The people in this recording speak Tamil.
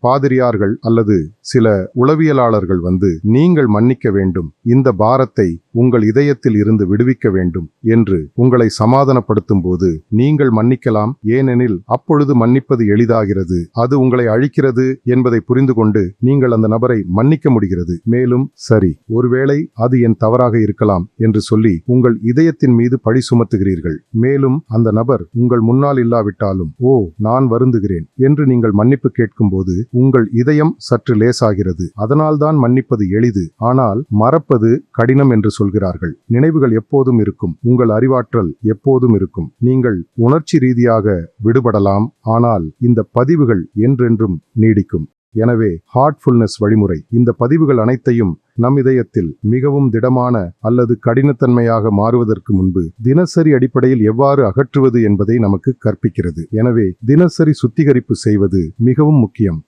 பாதிரியார்கள் அல்லது சில உளவியலாளர்கள் வந்து நீங்கள் மன்னிக்க வேண்டும். இந்த பாரத்தை உங்கள் இதயத்தில் இருந்து விடுவிக்க வேண்டும் என்று உங்களை சமாதானப்படுத்தும் போது நீங்கள் மன்னிக்கலாம். ஏனெனில் அப்பொழுது மன்னிப்பது எளிதாகிறது. அது உங்களை அழிக்கிறது என்பதை புரிந்து கொண்டு நீங்கள் அந்த நபரை மன்னிக்க முடிகிறது. மேலும் சரி ஒருவேளை அது என் தவறாக இருக்கலாம் என்று சொல்லி உங்கள் இதயத்தின் மீது பழி சுமத்துகிறீர்கள். மேலும் அந்த நபர் உங்கள் முன்னால் இல்லாவிட்டாலும் ஓ நான் வருந்துகிறேன் என்று நீங்கள் மன்னிப்பு கேட்கும்போது உங்கள் இதயம் சற்று லேசாகிறது. அதனால்தான் மன்னிப்பது எளிது. ஆனால் மறப்பது கடினம் என்று சொல்கிறார்கள். நினைவுகள் எப்போதும் இருக்கும். உங்கள் அறிவாற்றல் எப்போதும் இருக்கும். நீங்கள் உணர்ச்சி ரீதியாக விடுபடலாம். ஆனால் இந்த பதிவுகள் என்றென்றும் நீடிக்கும். எனவே ஹார்ட்ஃபுல்னஸ் வழிமுறை. இந்த பதிவுகள் அனைத்தையும் நம் இதயத்தில் மிகவும் திடமான அல்லது கடினத்தன்மையாக மாறுவதற்கு முன்பு தினசரி அடிப்படையில் எவ்வாறு அகற்றுவது என்பதை நமக்கு கற்பிக்கிறது. எனவே தினசரி சுத்திகரிப்பு செய்வது மிகவும் முக்கியம்.